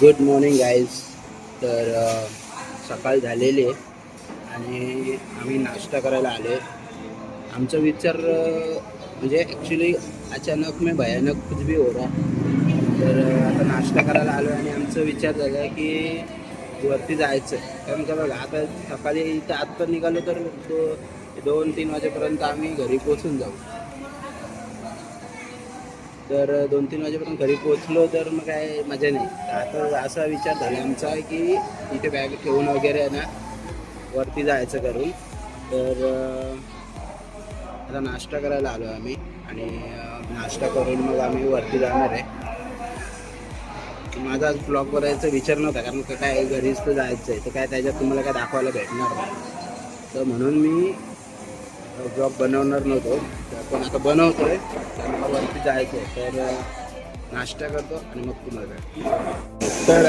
Good morning guys तर सकाळ झालेली आहे आणि आम्ही नाश्ता करायला आले आमचा विचार म्हणजे ॲक्च्युली अचानक मी भयानक कुछ भी हो रहा तर आता नाश्ता करायला आलो आणि आमचा विचार झाला की वरती जायचं आहे. कारण का बघा आता सकाळी इथं आत्ता निघालो तर दो दोन तीन वाजेपर्यंत आम्ही घरी पोचून जाऊ. तर दोन तीन वाजेपर्यंत घरी पोचलो तर मग काय मजा नाही. आता असा विचार झाला आमचा की इथे बॅग ठेवून वगैरे आहे ना वरती जायचं करून. तर आता नाश्ता करायला आलो आम्ही आणि नाश्ता करून मग आम्ही वरती जाणार आहे. माझा आज ब्लॉग करायचा विचार नव्हता कारण का काय घरीच तर जायचं आहे तर काय त्याच्यात तुम्हाला काय दाखवायला भेटणार नाही. तर म्हणून मी ब्लॉग बनवणार नव्हतो. तर पण आता बनवतोय. तर मला वरती जायचं आहे तर नाश्ता करतो आणि मग पुन्हा तर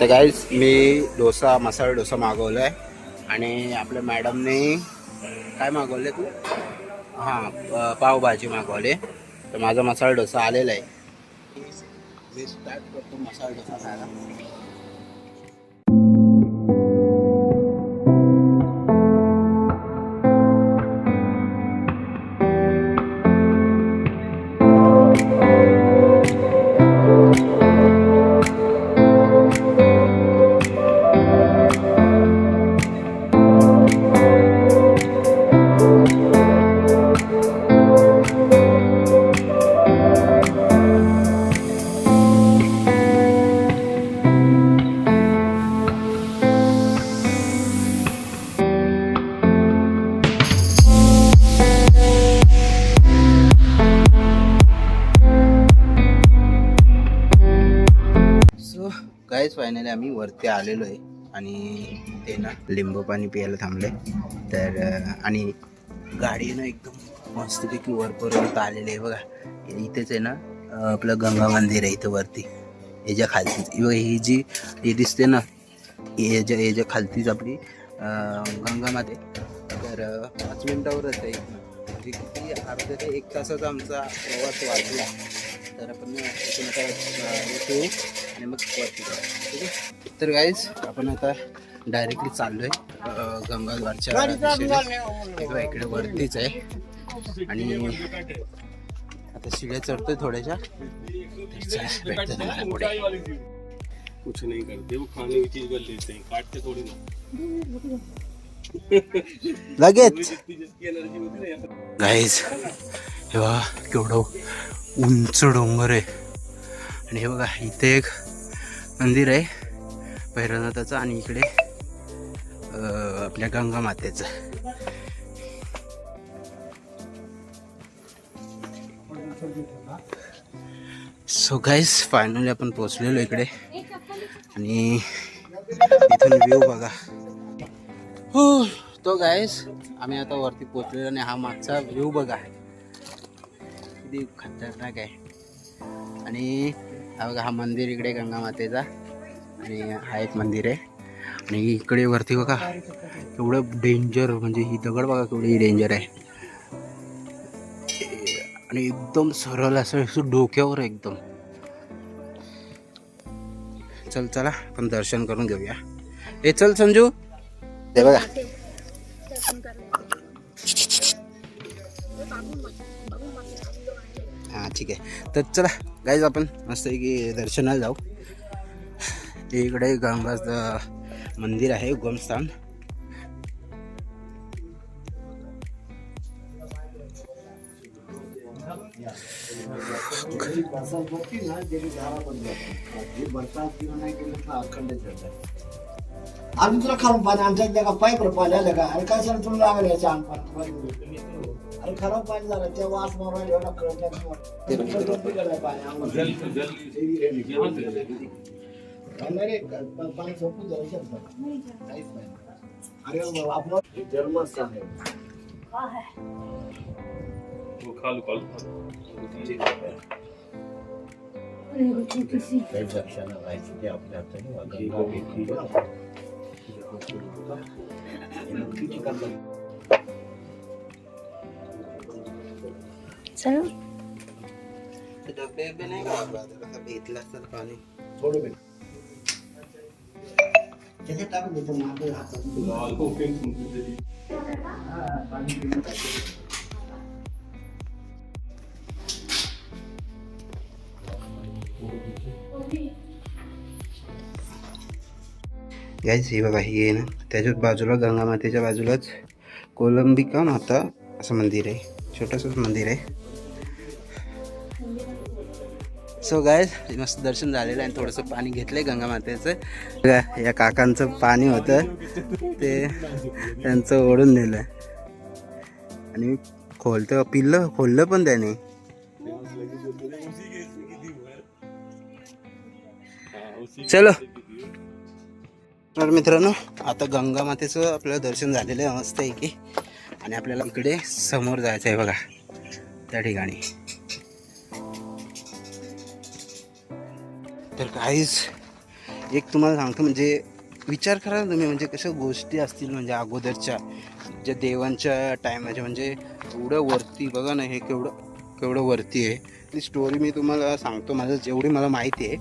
तर गाईज मी डोसा मसाला डोसा मागवला आहे आणि आपल्या मॅडमने काय मागवले तू? हां पावभाजी मागवली. तर माझा मसाला डोसा आलेला आहे. मी स्टार्ट करतो मसाला डोसा खायला. फायनली आम्ही वरती आलेलो आहे आणि ते ना लिंबू पाणी प्यायला थांबले. तर आणि गाडी ना एकदम मस्तपैकी वरपर्यंत आलेली आहे बघा. इथेच आहे ना आपलं गंगा मंदिर आहे इथं वरती. याच्या खालतीच ही जी ही दिसते ना याच्या याच्या खालतीच आपली गंगामध्ये. गंगा माते तर पाच मिनिटावरच आहे. म्हणजे किती अर्धा ते एक तासाचा आमचा प्रवास वाढला तर आपण इथून येतो. आणि मग वरती जाऊ. ठीक आहे? तर गाईज आपण आता डायरेक्टली गंगाद्वारच्या दिशेने. किंवा इकडे वरतीच आहे. आणि आता शिड्या चढतोय थोड्याशा. भेटतो पुढे. कुछ नहीं करते वो खाने की चीज कर लेते हैं काटते थोड़ी ना। लगेच. गाईज हे बघा केवढं उंच डोंगर आहे. आणि हे बघा इथे एक मंदिर आहे भैरवनाथाचं आणि इकडे आपल्या गंगा मातेचं सो गाईस फायनली आपण पोचलेलो इकडे. आणि इथून व्ह्यू बघा. हो तो गायस आम्ही आता वरती पोचलेलो आणि हा मागचा व्ह्यू बघा. किती खतरनाक आहे. आणि हा बघा हा मंदिर इकडे गंगा मातेचा. आणि हा एक मंदिर आहे. आणि इकडे वरती बघा एवढं डेंजर म्हणजे ही दगड बघा केवढी डेंजर आहे. आणि एकदम सरळ असं डोक्यावर आहे एकदम. चल चला आपण दर्शन करून घेऊया. ए चल संजू. ते बघा. हां ठीक आहे. तर चला गाईज आपण मस्त की दर्शनाला जाऊ. इकडे गंगाचं मंदिर आहे उगमस्थान आम्ही तुला खाऊन पाहिजे आमच्या जगा पाईप पाणी का? अरे काय सर तुला लागले याच्या अंग पाणी अरे खराब पाणी झालं ते वास मोबाईल एवढा कळत नाही पाणी आम्हाला. नाही रे, प- पाणी झोपून जाऊ शकतं. काहीच नाही. अरे बाबा, आपलं जन्मस्थान आहे वो खा लो खा लो काही लक्षणं राहायची ते आपल्या चल. डबे नाही बाबा पाणी थोडं त्याच्यात गाईज हे बघा हे आहे ना त्याच्याच बाजूला गंगा मातेच्या बाजूलाच कोलंबिका माता असं मंदिर आहे. छोटंसंच मंदिर आहे. सो गाय मस्त दर्शन झालेलं आहे थोडंसं पाणी घेतलंय गंगा मातेचं. या काकांचं पाणी होतं. ते त्यांचं ओढून नेलं आणि खोलतं पिल्लं खोललं पण त्याने. चलो. तर मित्रांनो आता गंगा मातेचं आपल्याला दर्शन झालेलं आहे मस्त आहे की आणि आपल्याला इकडे समोर जायचं आहे बघा. त्या ठिकाणी. तर काहीच एक तुम्हाला सांगतो म्हणजे विचार करा ना तुम्ही म्हणजे कशा गोष्टी असतील म्हणजे अगोदरच्या ज्या देवांच्या टायमाच्या म्हणजे एवढं वरती बघा ना हे केवढं केवढं वरती आहे. ती स्टोरी मी तुम्हाला सांगतो माझं जेवढी मला माहिती आहे.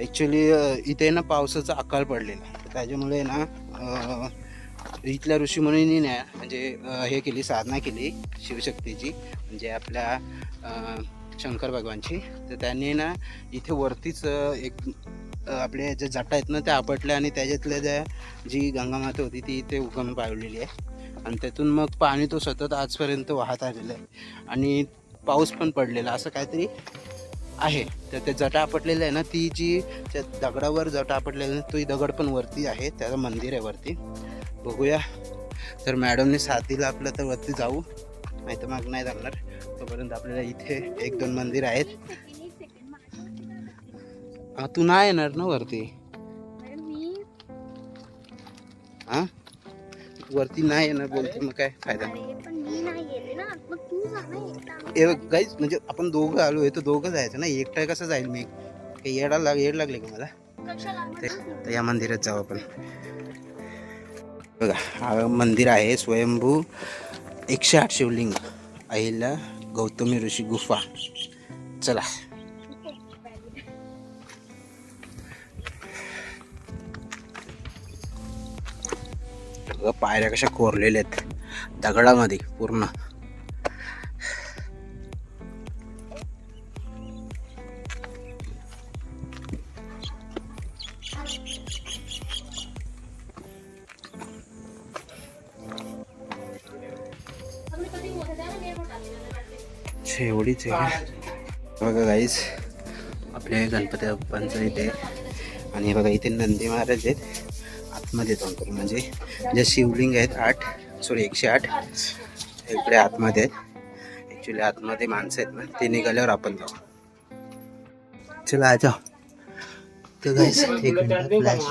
ॲक्च्युली इथे ना पावसाचा अकाल पडलेला. त्याच्यामुळे ना इथल्या ऋषीमुनींनी ना म्हणजे हे केली साधना केली शिवशक्तीची. म्हणजे आपल्या शंकर भगवानची. तर त्यांनी ना इथे वरतीच एक आपले जे जटा आहेत ना त्या आपटल्या आणि त्याच्यातल्या ज्या जी गंगामाता होती ती इथे उगम पावलेली आहे. आणि त्यातून मग पाणी तो सतत आजपर्यंत वाहत आलेलं आहे. आणि पाऊस पण पडलेला असं काहीतरी आहे. तर ते जटा आपटलेलं आहे ना ती जी त्या दगडावर जटा आपटलेलं आहे, तो दगड पण वरती आहे. त्याचं मंदिर आहे वरती. बघूया. तर मॅडमने साथ दिला आपलं तर वरती जाऊ. नाही तर मग नाही जाणार. तोपर्यंत आपल्याला इथे एक दोन मंदिर आहेत. तू नाही येणार ना वरती? हा? वरती नाही येणार बोलते मग काय फायदा? गाईच म्हणजे आपण दोघं आलो आहे तर दोघं जायचं ना. एकटा कसं जाईल मी? काही येडा लाग येड लागले का मला? तर या मंदिरात जाऊ आपण. बघा हा मंदिर आहे स्वयंभू एकशे आठ शिवलिंग. अहिल्या गौतमी ऋषी गुफा. चला. पायऱ्या कशा कोरलेल्या आहेत. दगडामध्ये पूर्ण. एवढीच आहे. बघा गाईज आपल्या गणपती बाप्पांचं इथे आणि बघा इथे नंदी महाराज आहेत. आतमध्ये दोन करू म्हणजे जे शिवलिंग आहेत आठ सॉरी एकशे आठ. इकडे आतमध्ये आहेत. ॲक्च्युली आतमध्ये माणसं आहेत ना ते निघाल्यावर आपण जाऊ. चला आ तर गाईज एक मिनिट फ्लॅश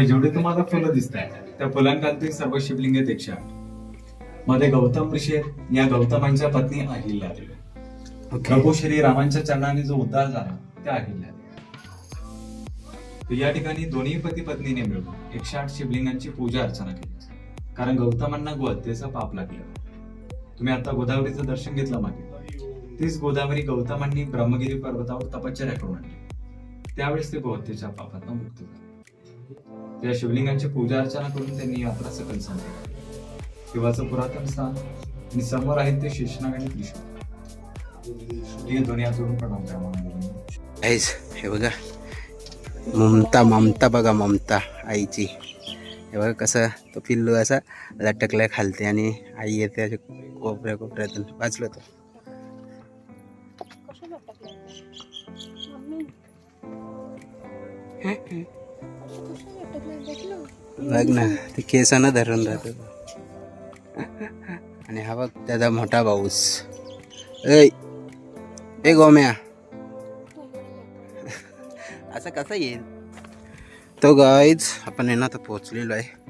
जेवढे तुम्हाला फुलं दिसत आहेत त्या फुलांखालती सर्व शिवलिंग दीक्षा मध्ये गौतम ऋषी या गौतमांच्या पत्नी अहिल्या प्रभू श्री रामांच्या चरणाने जो उद्धार झाला त्या अहिल्या तर या ठिकाणी दोन्ही पती पत्नीने मिळून एकशे आठ शिवलिंगांची पूजा अर्चना केली. कारण गौतमांना गोहत्येचा पाप लागला. तुम्ही आता गोदावरीचं दर्शन घेतलं मागे. तीच गोदावरी गौतमांनी ब्रह्मगिरी पर्वतावर तपश्चर्या करून आणली. त्यावेळेस ते गोहत्येच्या पापात मुक्त झाले. त्या शिवलिंगांची पूजा अर्चना करून त्यांनी यात्रा सकल संपली. शिवाचं पुरातन स्थान आणि समोर आहेत ते शेषनाग आणि त्रिशूळ हे दोन्ही हात पण प्रणाम हे बघा. ममता ममता बघा ममता आईची. हे बघा कसं तो पिल्लू असा लटकल्या खालते आणि आई येते असे कोपऱ्या कोपऱ्यातून वाचलो तो. बघ ना ते केसानं धरून राहतो आणि हा बघ त्याचा मोठा भाऊस. ए गोम्या. असं कसं येईल? तो गाईज आपण आहे तर आता पोचलेलो आहे.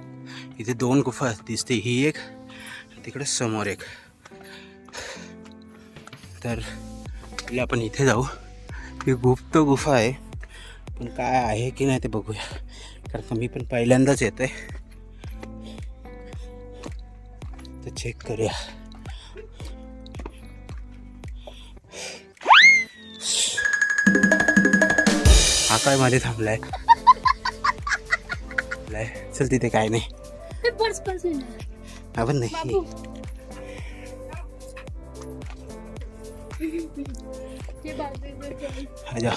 इथे दोन गुफा दिसते ही एक तिकडे समोर एक. तर पहिले आपण इथे जाऊ. ही गुप्त गुफा आहे. पण काय आहे की नाही ते बघूया. कारण का मी पण पहिल्यांदाच येतो आहे तर चेक करूया. हा काय मध्ये थांबलाय थांबलाय. चल तिथे काय नाही। पर्स पर्स आपण नाही. आ जाओ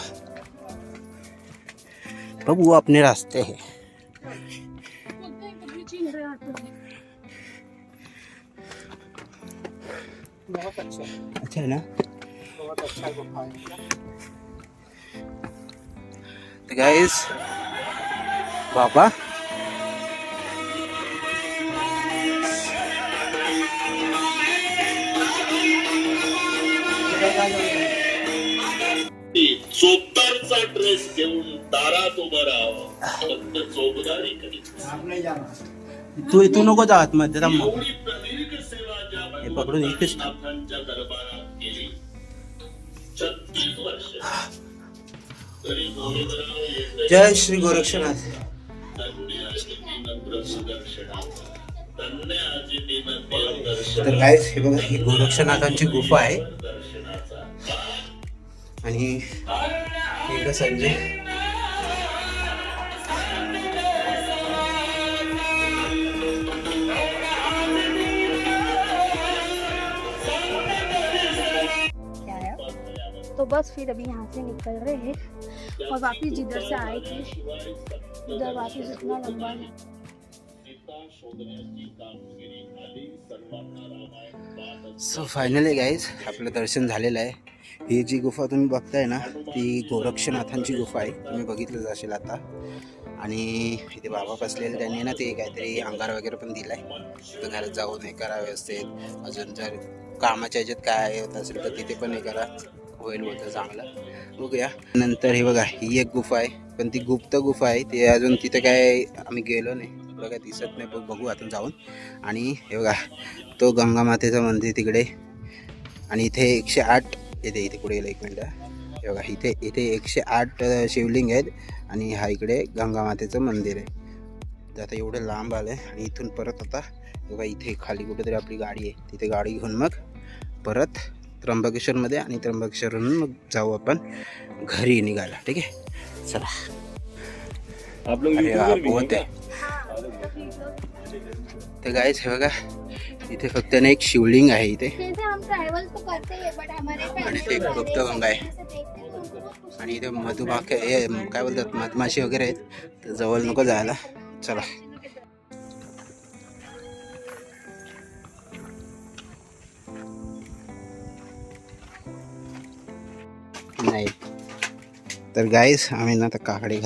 बाबू अपने रास्ते हैं. अच्छा है। ना? तो गाइस पापा चोपदारचा ड्रेस घेऊन दारात उभं राहावं. फक्त चोपदारी करीत तू तू नको जा आतमध्ये थांब हे पकडून इथेच जय श्री गोरक्षनाथ. तर काय हे बघा ही गोरक्षनाथांची गुफा आहे. आणि हे संजय. तो बस फिर अभी यहाँ से निकल रहे हैं। और वापस जिधर से आए थे उधर वापस इतना लंबा है। सो फायनली गाईज आपलं दर्शन झालेलं आहे. ही जी गुफा तुम्ही बघताय ना ती गोरक्षनाथांची गुफा आहे. तुम्ही बघितलंच असेल आता. आणि इथे बाबा बसलेले त्यांनी ना ते काहीतरी अंगार वगैरे पण दिला आहे तर घरात जाऊन हे करा व्यवस्थित. अजून जर कामाच्या ह्याच्यात काय होत असेल तर तिथे पण हे करा. होईल होतं चांगलं. बघूया. नंतर हे बघा ही एक गुफा आहे पण ती गुप्त गुफा आहे. ते अजून तिथे काय आम्ही गेलो नाही. बघा काय दिसत नाही बघू आता जाऊन. आणि हे बघा तो गंगा मातेचं मंदिर तिकडे. आणि इथे एकशे आठ येते इथे पुढे गेलं एक मिनटं. हे बघा इथे इथे एकशे आठ शिवलिंग आहेत. आणि हा इकडे गंगा मातेचं मंदिर आहे. तर आता एवढं लांब आलं आहे आणि इथून परत आता बघा इथे खाली कुठेतरी आपली गाडी आहे. तिथे गाडी घेऊन मग परत त्र्यंबकेश्वरमध्ये आणि त्र्यंबकेश्वरहून मग जाऊ आपण घरी निघायला ठीक आहे? चला. हैं? आहे तर गायच हे बघा इथे फक्त ना एक शिवलिंग आहे इथे. जैसे हम ट्रैवल तो करते हैं बट हमारे आणि ते गुप्त गंगा आहे. आणि इथे मधुमाख हे काय बोलतात मधमाशी वगैरे आहेत. तर जवळ नको जायला. चला. नाही तर गाईस आम्ही ना आता काकडे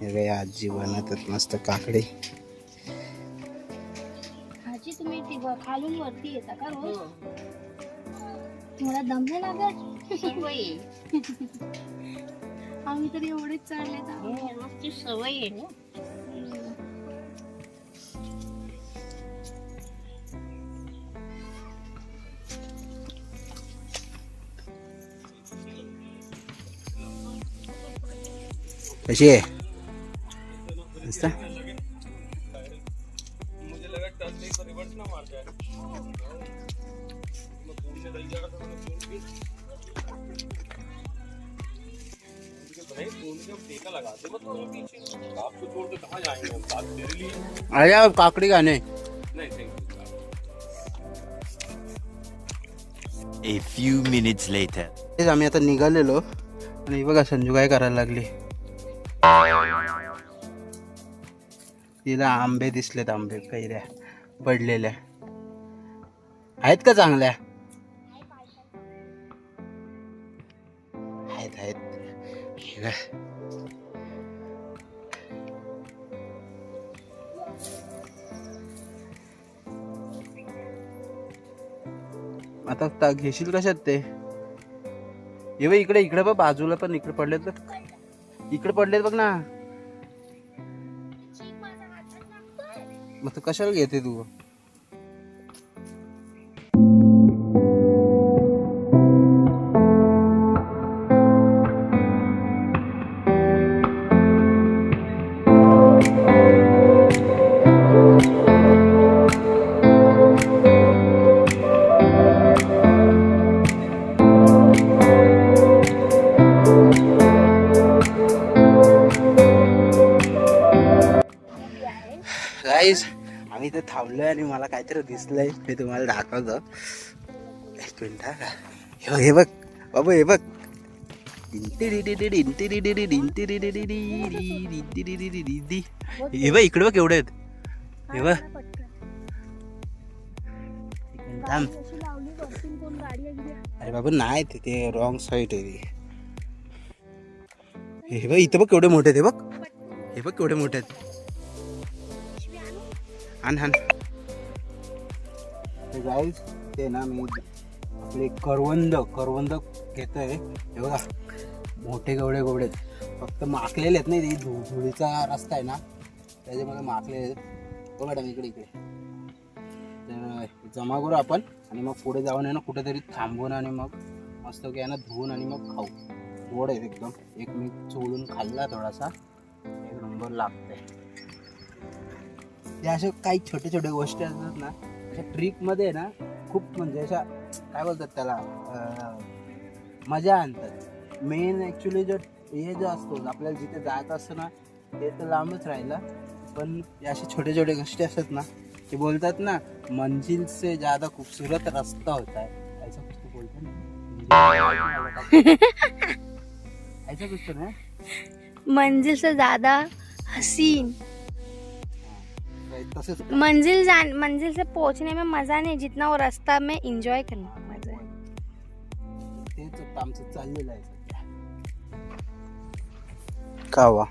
हे काय आजी बनवतात मस्त काकडे. तुम्ही ती खालून वरती येता का रोज? तुम्हाला दम नाही लागत? आम्ही तर एवढेच चढले तर सवय आहे. ना साथ तेरे लिए अरे काकडी गाणे नहीं thank you A few minutes later. आम्ही आता निघालेलो. आणि बघा संजू काय करायला लागली. तिला आंबे दिसलेत आंबे कैऱ्या पडलेल्या. आहेत का चांगल्या? आहेत आहेत. आता ता- घेशील कशात ते? ये इकडे इकडे बघ बाजूला पण इकडे पडलेत तर इकडे पडलेत बघ ना. मग तू कशाला घेते तू? काहीतरी दिसलंय. मी तुम्हाला दाखवतो. एक मिनिट हा. का हे बघ, हे बघ. बाबू हे बघ. हे बघ इकडे बघ एवढे आहेत. हे बघ. थांब. अरे बाबा नाही ते रॉंग साईड आहे ती. हे बघ इथं बघ केवढे मोठे आहेत हे बघ. हे बघ केवढे मोठे आहेत. आण हाण तर गाईज ते ना मी आपले करवंद करवंद घेतोय. हे बघा मोठे गवडे गवडे. फक्त माकलेले आहेत नाही ते धु धुळीचा रस्ता आहे ना त्याच्यामध्ये माकलेले आहेत. बघा मॅडम इकडे इकडे. तर जमा करू आपण आणि मग पुढे जाऊन आहे ना कुठेतरी थांबून आणि मग मस्त की ना धुवून आणि मग खाऊ. गोड आहे एकदम. एक मी चोळून खाल्ला थोडासा. एक नंबर लागते त्या अशा काही छोटे छोटे गोष्टी असतात ना अशा ट्रिकमध्ये ना खूप म्हणजे अशा काय बोलतात त्याला मजा आणतात. मेन ॲक्च्युली जो हे जो असतो आपल्याला जिथे जायचं असतं ना ते तर लांबच राहिलं पण या अशा छोटे छोटे गोष्टी असतात ना ते बोलतात ना मंजिल से ज्यादा खूबसूरत रास्ता होता. है ऐसा कुछ तो बोलते ना ऐसा कुछ तो ना? मंजिल से ज्यादा हसीन. तसंच मंजिल जान मंजिल से पहुंचने में मजा नहीं जितना वो रास्ता में एंजॉय करने में मजा है तेच आता आमचं चाललेलं आहे सध्या. का वा?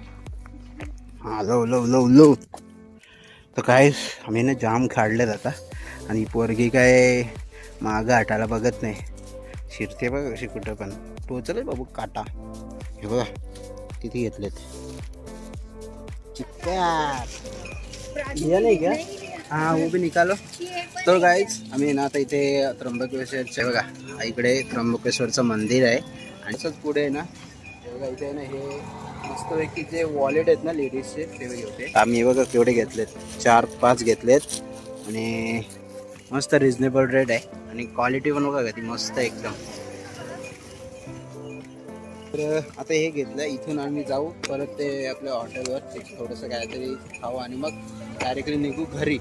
हा लव लव लव लव. तर काय आम्ही ना जाम काढलेत आता. आणि पोरगी काय मागं हटायला बघत नाही. शिरते बघ अशी कुठं पण. टोचले बाबू काटा. हे बघा किती घेतलेत. चिक्कार. ये नाही का हा वो भी निकालो। तर गाईज आम्ही ना आता इथे त्र्यंबकेश्वरचे बघा इकडे त्र्यंबकेश्वरचं मंदिर आहे. आणि असंच पुढे आहे ना हे बघा इथे ना हे मस्तपैकी जे वॉलेट आहेत ना लेडीजचे ते होते आम्ही हे बघा केवढे घेतलेत. चार पाच घेतलेत. आणि मस्त रिजनेबल रेट आहे. आणि क्वालिटी पण बघा ती मस्त आहे एकदम. तर आता हे घेतलं इथून आम्ही जाऊ. परत ते आपल्या हॉटेलवर थोडंसं काहीतरी खाऊ आणि मग डायरेक्टली निघू घरी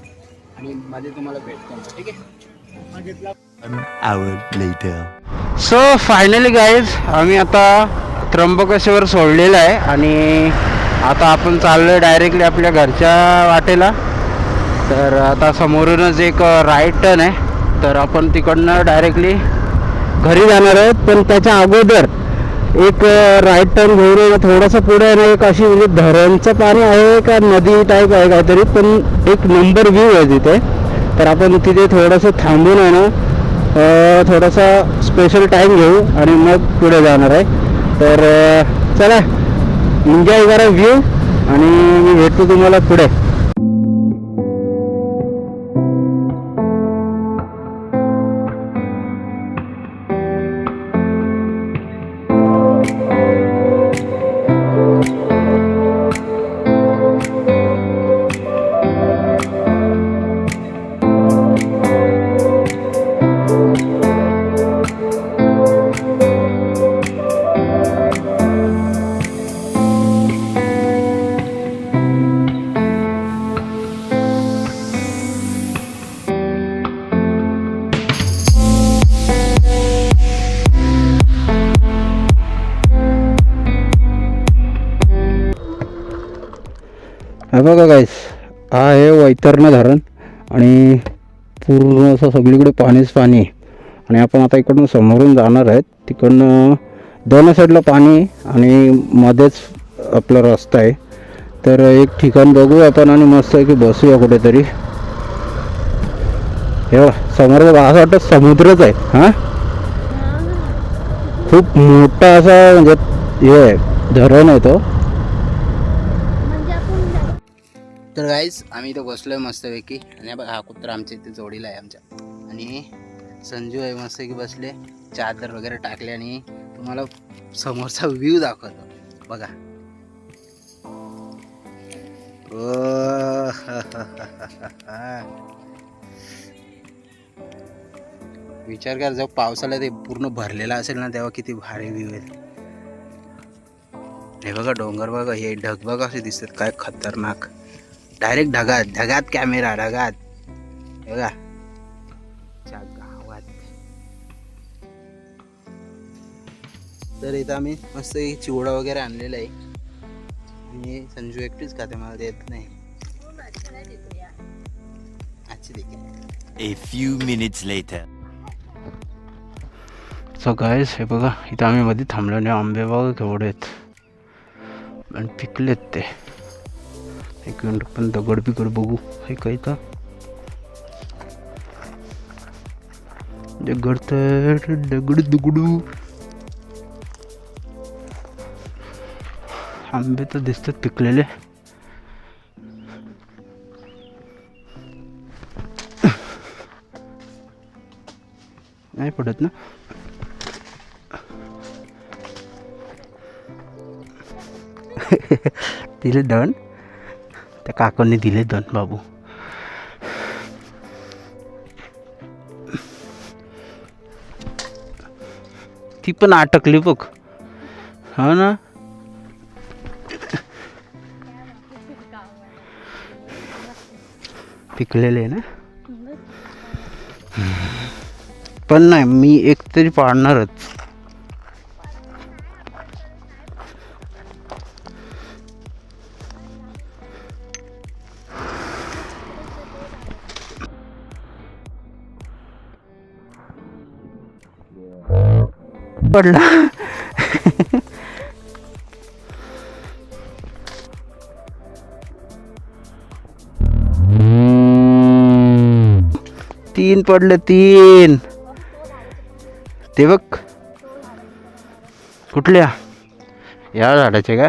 आणि मध्ये तुम्हाला भेटतो ठीक आहे? An hour later. So finally guys आम्ही आता त्र्यंबकेश्वर सोडलेलं आहे आणि आता आपण चाललो आहे डायरेक्टली आपल्या घरच्या वाटेला. तर आता समोरूनच एक राईट टर्न आहे. तर आपण तिकडनं डायरेक्टली घरी जाणार आहोत पण त्याच्या अगोदर एक राईट टर्न घेऊन थोडंसं पुढे आहे ना एक अशी म्हणजे धरणचं पाणी आहे का नदी टाईप आहे काहीतरी पण एक नंबर व्ह्यू आहे तिथे. तर आपण तिथे थोडंसं थांबून आहे ना थोडासा स्पेशल टाईम घेऊ आणि मग पुढे जाणार आहे. तर चला एन्जॉय करा व्ह्यू आणि मी भेटतो तुम्हाला पुढे. हा बघा गाईस हा आहे वैतरणं धरण आणि पूर्ण असं सगळीकडे पाणीच पाणी आणि आपण आता इकडून समोरून जाणार आहेत. तिकडनं दोन साईडला पाणी आणि मध्येच आपला रस्ता आहे. तर एक ठिकाण बघू आपण आणि मस्त आहे की बसूया कुठेतरी. हे समोर असं वाटतं समुद्रच आहे. हां? खूप मोठा असा म्हणजे हे आहे धरण आहे तो म्हणजे आपण तर गाईज आम्ही इथं आहे मस्तपैकी. आणि बघा हा कुत्रा आमच्या इथे जोडीला आहे आमच्या. आणि संजू आहे मस्तपैकी बसले. चादर वगैरे टाकले आणि तुम्हाला समोरचा व्ह्यू दाखवतो. बघा. ओ, विचार कर जेव्हा पावसाला ते पूर्ण भरलेला असेल ना तेव्हा किती भारी व्ह्यू आहे. हे बघा डोंगर बघा हे ढग बघा असे दिसतात. काय खतरनाक. डायरेक्ट ढगात ढगात कॅमेरा ढगात हे बघा गावात तर इथं आम्ही मस्त चिवडा वगैरे आणलेला आहे. आणि संजू एकटीच खाते मला देत नाही. A few minutes later. So guys हे बघा इथं आम्ही मध्ये थांबलो आणि आंबे बघा केवढे आहेत. आणि पिकलेत ते. एक मिनिट पण दगड बिगड बघू. हे काय तर? दगड तर दगड दुगडू. आंबे तर दिसतात पिकलेले. नाही पडत ना? तिला दण त्या काकांनी दिले दोन बाबू. ती पण अटकली बघ. हो ना? पिकलेले ना? पण नाही मी एक तरी पाडणारच पडला. तीन पडले तीन. ते बघ. कुठल्या? या झाडाचे का?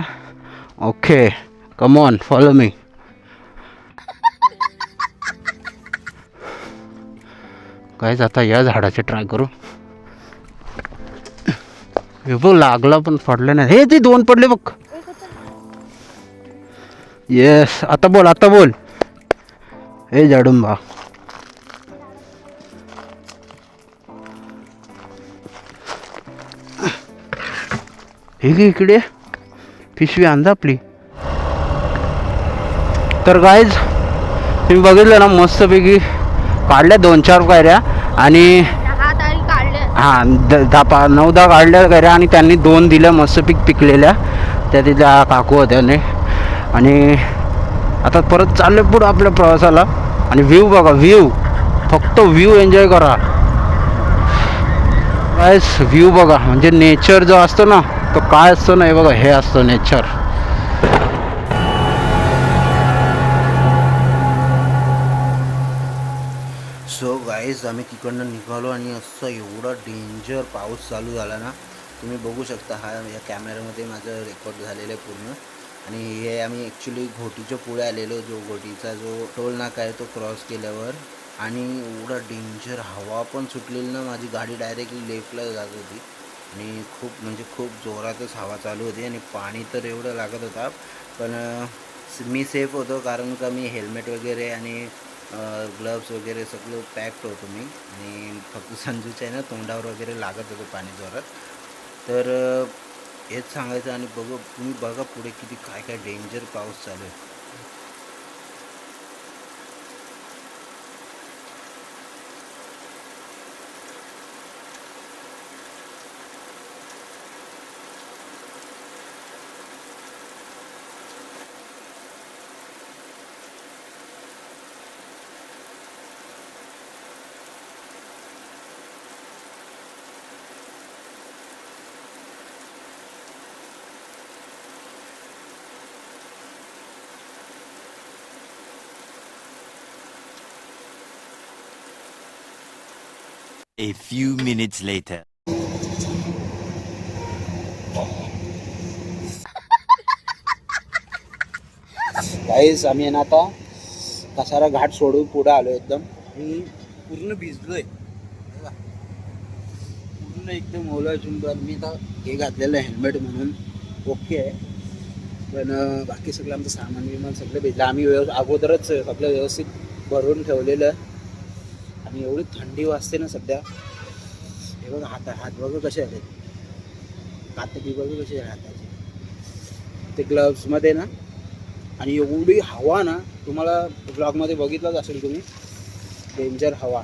ओके कमॉन फॉलो मी काय आता या झाडाचे ट्राय करू. हे बघ लागला पण पडला नाही. हे ते दोन पडले बघ. येस आता बोल आता बोल. हे जाडुंबा. हे इकडे. पिशवी आणजा आपली. तर गायज तुम्ही बघितलं ना मस्तपैकी काढल्या दोन चार कायऱ्या आणि हां द दहा पा नऊ दहा काढल्या घऱ्या आणि त्यांनी दोन दिल्या मस्त पीक पिकलेल्या. त्या तिथल्या काकू होत्याने आणि आता परत चालले पुढं आपल्या प्रवासाला. आणि व्ह्यू बघा व्ह्यू फक्त व्ह्यू एन्जॉय करा. बस व्ह्यू बघा. म्हणजे नेचर जो असतो ना तो काय असतो ना हे बघा हे असतं नेचर सो आम्ही तिकडनं निघालो आणि असं एवढा डेंजर पाऊस चालू झाला ना तुम्ही बघू शकता हा या कॅमेऱ्यामध्ये माझं रेकॉर्ड झालेलं आहे पूर्ण. आणि हे आम्ही ॲक्च्युली घोटीच्या पुढे आलेलो जो घोटीचा जो टोल नाका आहे तो क्रॉस केल्यावर. आणि एवढा डेंजर हवा पण सुटलेली ना माझी गाडी डायरेक्टली लेफ्टला जात होती. आणि खूप म्हणजे खूप जोरातच हवा चालू होती आणि पाणी तर एवढं लागत होता. पण मी सेफ होतो कारण का मी हेल्मेट वगैरे आणि ग्लव्स वगैरे सगळं पॅक्ड होतो मी. आणि फक्त संजूच्या आहे ना तोंडावर वगैरे लागत होतं पाणी जोरात. तर हेच सांगायचं आणि बघू तुम्ही बघा पुढे किती काय काय डेंजर पाऊस चालू आहे. A few minutes later. गाईस आम्ही ना आता कसारा घाट सोडून पुढे आलो एकदम. मी पूर्ण भिजलोय. पूर्ण एकदम ओला चुंबर मी आता हे घातलेलं हेल्मेट म्हणून. ओके आहे. पण बाकी सगळं आमचं सामान विमान सगळं भिजलं. आम्ही व्यव अगोदरच सगळं व्यवस्थित भरून ठेवलेलं. आणि एवढी थंडी वाजते ना सध्या. हे बघा हात हात बघा कसे आले हात बी बघा कसे हाताचे. ते ग्लव्समध्ये ना आणि एवढी हवा ना तुम्हाला ब्लॉगमध्ये बघितलंच असेल तुम्ही. डेंजर हवा.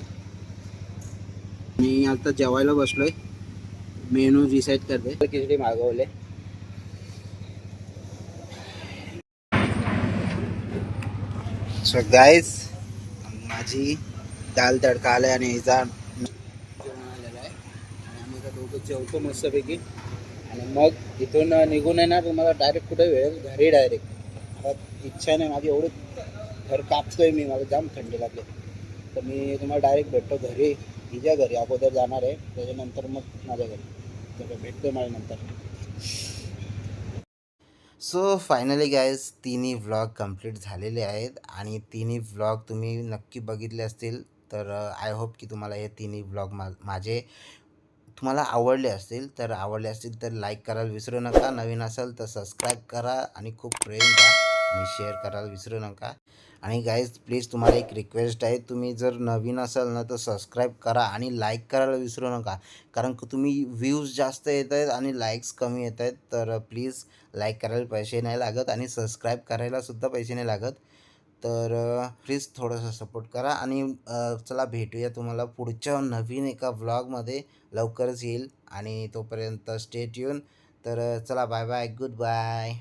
मी आता जेवायला बसलोय. मेनू डिसाईड करते. खिचडी मागवले. सो गाईज माझी दाल तडका आलाय आणि हिचा जेवण आलेलं आहे. आणि आम्ही आता दोघं जेवतो मस्तपैकी. आणि मग इथून निघून येणार तुम्हाला डायरेक्ट कुठे वेळ घरी डायरेक्ट आता इच्छा नाही माझी एवढी घर कापतोय मी मला जाम थंडी लागली. तर मी तुम्हाला डायरेक्ट भेटतो घरी. हिच्या घरी अगोदर जाणार आहे. त्याच्यानंतर मग माझ्या घरी. तर भेटतो मला नंतर सो फायनली गायज तिन्ही व्लॉग कंप्लीट झालेले आहेत. आणि तिन्ही व्लॉग तुम्ही नक्की बघितले असतील. तर आय होप की तुम्हाला हे तिन्ही ब्लॉग मा माझे तुम्हाला आवडले असतील. तर आवडले असतील तर लाईक करायला विसरू नका. नवीन असाल तर सबस्क्राईब करा आणि खूप प्रेम द्या आणि शेअर करायला विसरू नका. आणि गाईज प्लीज तुम्हाला एक रिक्वेस्ट आहे. तुम्ही जर नवीन असाल ना तर सबस्क्राईब करा आणि लाईक करायला विसरू नका. कारण की तुम्ही व्ह्यूज जास्त येत आहेत आणि लाईक्स कमी येत आहेत. तर प्लीज लाईक करायला पैसे नाही लागत आणि सबस्क्राईब करायलासुद्धा पैसे नाही लागत. तर प्लीज थोडंसं सपोर्ट करा आणि चला भेटूया तुम्हाला पुढच्या नवीन एका व्लॉगमध्ये लवकरच येईल आणि तोपर्यंत स्टेट येऊन तर चला बाय बाय गुड बाय